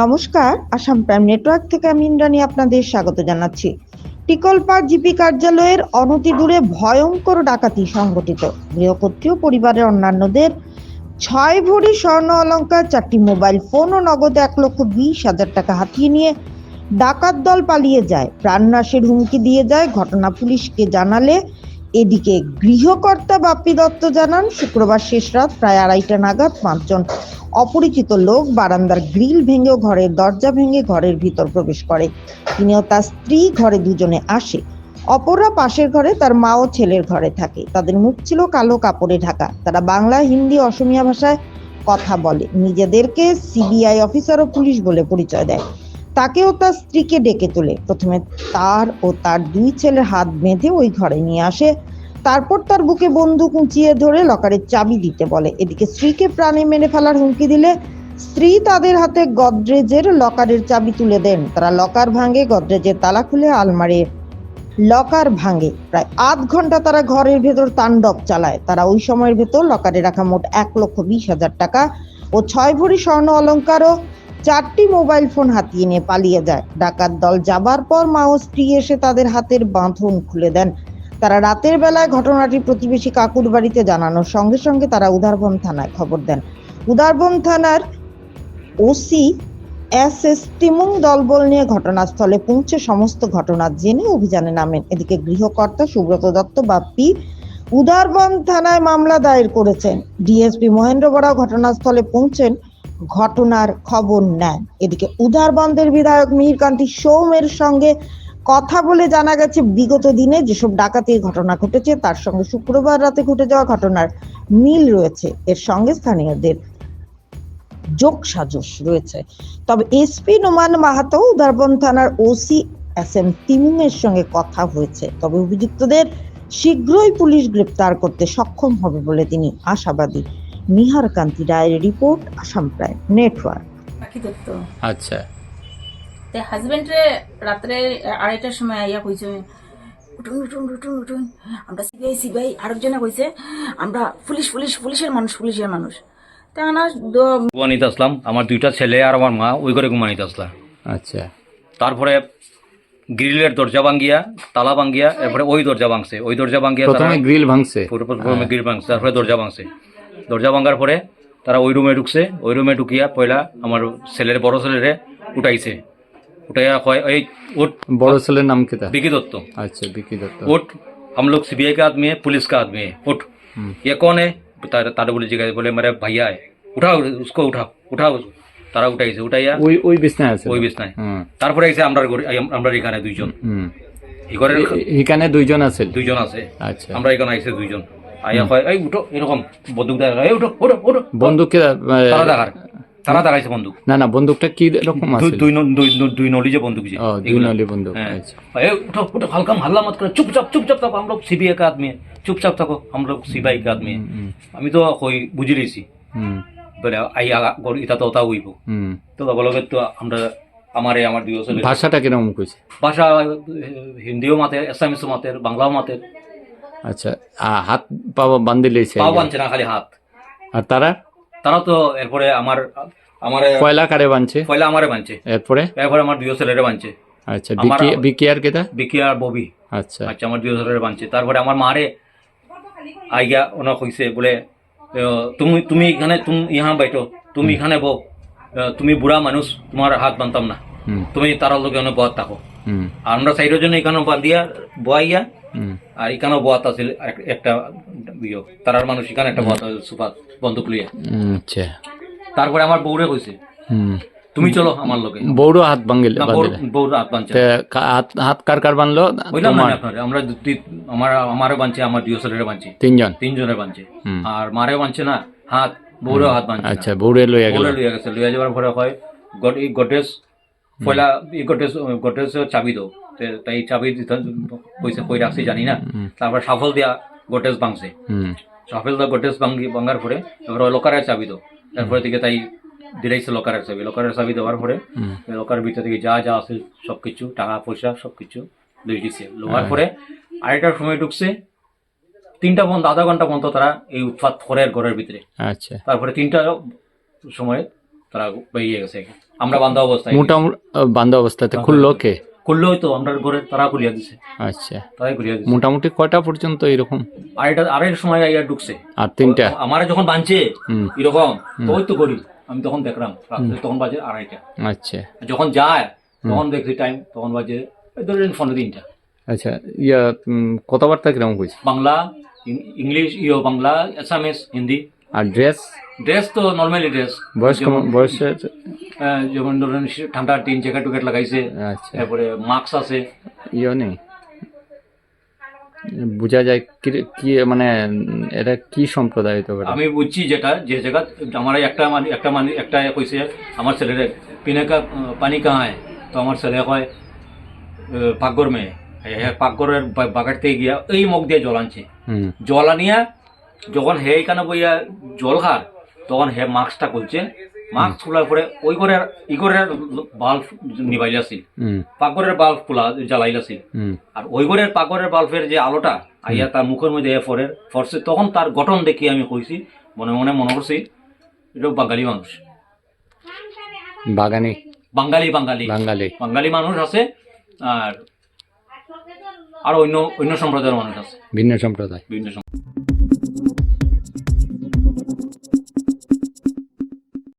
নমস্কার, Assam prime network থেকে আমি ইন্দ্রাণী আপনাদের স্বাগত জানাচ্ছি। টিকলপাড় জিপি কার্যালয়ের অনতি দূরে ভয়ঙ্কর ডাকাতি সংঘটিত। গৃহকর্ত্রী ও পরিবারের অন্যান্যদের ছয় ভরি স্বর্ণ অলঙ্কার, চারটি মোবাইল ফোন ও নগদ এক লক্ষ বিশ হাজার টাকা হাতিয়ে নিয়ে ডাকাত দল পালিয়ে যায়। প্রাণনাশের হুমকি দিয়ে যায়। ঘটনা পুলিশকে জানালে এদিকে গৃহকর্তা বাপ্পি দত্ত জানান, শুক্রবার শেষ রাত প্রায় আড়াইটা নাগাদ পাঁচজন অপরিচিত লোক বারান্দার গ্রিল ভেঙে ঘরের দরজা ভেঙে ঘরের ভিতর প্রবেশ করে। তিনি ও তার স্ত্রী ঘরে দুজনে আসে। অপররা পাশের ঘরে তার মা ও ছেলের ঘরে থাকে। তাদের মুখ ছিল কালো কাপড়ে ঢাকা। তারা বাংলা, হিন্দি, অসমিয়া ভাষায় কথা বলে। নিজেদেরকে সিবিআই অফিসার ও পুলিশ বলে পরিচয় দেয়। তাকে ও তার স্ত্রীকে ডেকে তোলে। প্রথমে তার ও তার দুই ছেলের হাত বেঁধে ওই ঘরে নিয়ে আসে তারপর তার বুকে বন্দুক উঁচিয়ে ধরে লকারের চাবি দিতে বলে। এদিকে স্ত্রীকে প্রাণে মেরে ফেলার হুমকি দিলে স্ত্রী তাদের হাতে গদরেজের লকারের চাবি তুলে দেন। তারা লকার ভাঙে, গদরেজের তালা খুলে আলমারির লকার ভাঙে। প্রায় আধ ঘণ্টা তারা ঘরের ভেতর তাণ্ডব চালায়। তারা ওই সময়ের ভেতর লকারে রাখা মোট এক লক্ষ বিশ হাজার টাকা ও ছয় ভরি স্বর্ণ অলংকার ও চারটি মোবাইল ফোন হাতিয়ে নিয়ে পালিয়ে যায়। ডাকাত দল যাবার পর মা ও স্ত্রী এসে তাদের হাতের বাঁধন খুলে দেন। তারা রাতের বেলায় ঘটনাটি প্রতিবেশী কাকুর বাড়িতে জানানোর সঙ্গে সঙ্গে তারা উদারবন থানায় খবর দেন। উদারবন থানার ওসি এস এস তিমুং দলবল নিয়ে ঘটনাস্থলে পৌঁছে সমস্ত ঘটনা জেনে অভিযানে নামেন। এদিকে গৃহকর্তা সুব্রত দত্ত বাপ্পি উদারবন থানায় মামলা দায়ের করেছেন। ডিএসপি মহেন্দ্র বড়াও ঘটনাস্থলে পৌঁছেন, ঘটনার খবর নেন। এদিকে উদারবন্দের বিধায়ক মিহিরকান্তি সৌমের সঙ্গে কথা বলে জানা গেছে, বিগত দিনে যেসব ডাকাতির ঘটনা ঘটেছে, তার সঙ্গে শুক্রবার রাতে ঘটে যাওয়া ঘটনার মিল রয়েছে। এর সঙ্গে স্থানীয়দের যোগ সাজস রয়েছে। তবে এসপি নোমান মাহাতো, উদারবন থানার ওসি এস এম তিমুংয়ের সঙ্গে কথা হয়েছে। তবে অভিযুক্তদের শীঘ্রই পুলিশ গ্রেপ্তার করতে সক্ষম হবে বলে তিনি আশাবাদী। নিহার কান্তি রায়ের রিপোর্ট, আসাম প্রাইম নেটওয়ার্ক। আচ্ছা। তে হাজবেন্ডরে রাত্রে আড়াইটার সময় আইয়া কইছে উঠুন উঠুন উঠুন উঠুন। আমরা সিবিআই সিবিআই আরেকজনে কইছে আমরা পুলিশ পুলিশ পুলিশের মানুষ পুলিশের মানুষ। তা আনা ঘুমানিতে আসলাম আমার দুইটা ছেলে আর আমার মা ওই ঘরে ঘুমানিতে আসলাম। আচ্ছা। তারপরে গ্রিলের দরজা ভাঙ্গিয়া তালা ভাঙ্গিয়া এরপরে ওই দরজা ভাঙছে ওই দরজা ভাঙ্গিয়া প্রথমে গ্রিল ভাঙছে। পুরো- প্রথমে গ্রিল ভাঙছে তারপরে দরজা ভাঙছে। দরজা ভাঙার পরে তারা ওই রুমে ঢুকছে ওই রুমে ঢুকিয়া পয়লা আমার ছেলের বড় ছেলেরে উঠাইছে। উঠাইয়া কয় এই উঠ বড় ছেলের নাম কি তা বিকি দত্ত আচ্ছা বিকি দত্ত उठ हम लोग सीबीआई का आदमी है पुलिस का आदमी है उठ हम्म। ये कौन है तार तारा बोले जी बोले मेरे भैया है उठाओ उसको उठाओ उठाओ उसको। তারা উঠাইছে উঠাইয়া ওই ওই বিছনায় আছে ওই বিছনায় হুম তারপরে এসে আমরা ঘরে- এই আমরা এখানে দুইজন হুম এই ঘরের এ- এখানে দুইজন আছে দুইজন আছে আচ্ছা আমরা এখানে আইসে দুইজন আইয়া কয় এই উঠো এরকম বন্দুক দেখা এই উঠো উঠো উঠো বন্দুক কি, আহ, তারা দেখার তারা দেখাইছে বন্দুক না না বন্দুকটা কি রকম দুই আছে দুই ন- দুই ন- দুই নলি যে বন্দুক যে ও দুই এগুলো। নলি বন্দুক হ্যাঁ। আচ্ছা ए, उठो उठो हल्का हल्ला मत करो चुपचाप चुपचाप থাকো हम लोग सीबीआई का आदमी है चुपचाप থাকো हम लोग सीबीआई का आदमी है হুম আমি তো কই বুঝি লইছি হুম বলে আই আগা গর- ইটা তো ওটা হইব হুম তো লগে লগে তো আমরা আমারে আমার দুই ছেলে ভাষাটা কিরকম কইছে ভাষা এ, হিন্দিও মাতে আসামিসও মাতে বাংলাও মাতে আচ্ছা আ, হাত পা বান্ধি লইছে পাও বানছে না খালি হাত আর তারা তারা তো এরপরে আমার আমারে কয়লা কারে বানছে? পয়লা আমারে বানছে। এরপরে? এরপরে আমার দুই ছেলেরে বানছে। আচ্ছা বিকি বিকি আর কেটা? বিকি আর ববি। আচ্ছা। আচ্ছা আমার দুই ছেলেরে বানছে। তারপরে আমার মারে আইগা ওনা কইছে বলে তুমি তুমি এখানে তুমি ইহা বাইটো তুমি এখানে বো তুমি বুড়া মানুষ তোমার হাত বানতাম না। তুমি তারার লোক এখানে বহাত থাকো। আর আমরা সাইডের জন্য এখানে বান্ধিয়া বয়াইয়া আর এখানেও বহাত আছে একটা ইয়ে তারার মানুষ এখানে একটা বহাত আছে সুপাত বন্দুক লইয়া। আচ্ছা। তারপরে আমার বউরে কইছে তুমি চলো আমার লোকে বৌড়ো হাত ভাঙিল বউর বউর হাত বানছে হাত হাত কার কার বানলো বুঝলাম না আপনার আমরা আমার আমারও বানছে আমার দুই ছেলেরে বানছে তিনজন? তিনজনের বানছে আর মারেও বানছে না হাত বউরেও হাত বানছে আচ্ছা বৌড়ে লইয়া গেল। বউরে লইয়া গেছে লইয়া যাওয়ার পরে হয় গডরেজ পয়লা গডরেজ গডরেজ চাবি দাও। তাই চাবি পয়সা কই রাখছি জানি না। তারপর সাফল দিয়া গডরেজ ভাঙছে। সাফল দিয়া গডরেজ ভাঙ্গি ভাঙার পরে এবার লকারের চাবি দাও। তারপরে দিকে তাই দিলাইছে লকারের চাবি। লকারের চাবি দেওয়ার পরে হুম। লকারের ভিতর থেকে যা যা আছে সব কিছু টাকা পয়সা সব কিছু লই দিছে। লোহার পরে আড়াইটার সময় ঢুকছে। তিনটা পর্যন্ত আধা ঘণ্টা পর্যন্ত তারা এই উৎপাত করে ঘরের ভিতরে। আচ্ছা। তারপরে তিনটা সময় তারা বেরিয়ে গেছে। আমরা বান্ধা অবস্থায়। মোটামুটি বান্ধব অবস্থাতে খুললো কে? করলে হয়তো আমরা ঘরে তারা খুলিয়া দিছে। আচ্ছা। তারাই খুলিয়া দিছে। মোটামুটি কয়টা পর্যন্ত এরকম? আড়াইটা আড়াইটার সময় আইয়া ঢুকছে। আর তিনটা? আমার যখন বাঁধছে এরকম তো ওই তো করি আমি তখন দেখলাম তখন বাজে আড়াইটা। আচ্ছা। যখন যায় তখন দেখছি টাইম তখন বাজে ধরেন পনেরো তিনটা। আচ্ছা ইয়া কথাবার্তা কীরকম কইছে বাংলা ইংলিশ ইয়ে বাংলা আসামিস হিন্দি। আর ড্রেস ড্রেস তো নর্মালি ড্রেস বয়স বয়সের? যেমন ধরেন ঠান্ডা টিন জ্যাকেট টুকেট লাগাইছে আচ্ছা। তারপরে মাস্ক আছে। ইয়ে নেই। বোঝা যায় কি মানে এটা কি সম্প্রদায় পারে? আমি বুঝছি যেটা যে জায়গা আমার একটা মানে একটা মানে একটা কইছে আমার ছেলেরে পিনে কা পানি কাহায়? তো আমার ছেলে কয় পাকঘর মেয়ে পাকঘরের বা- বাগার থেকে গিয়া এই মুখ দিয়ে জল আনছে। হুম। জল আনিয়া যখন হে এখানে বইয়া জল খার তখন হে মাস্কটা খুলছে মাস্ক খোলার পরে ওই করে ই করে বাল্ব নিবাইলাছিল পাকঘরের বাল্ব খোলা জ্বালাইলাছিল আর ওই ঘরের পাকঘরের বাল্বের যে আলোটা আইয়া তার মুখের মধ্যে ফরের ফরছে তখন তার গঠন দেখি আমি কইছি মনে মনে মনে করছি এটা বাঙালি মানুষ। বাগানে। বাঙালি বাঙালি। বাঙালি। বাঙালি মানুষ আছে আর আর অন্য অন্য সম্প্রদায়ের মানুষ আছে। ভিন্ন সম্প্রদায়। বিভিন্ন সম্প্রদায়।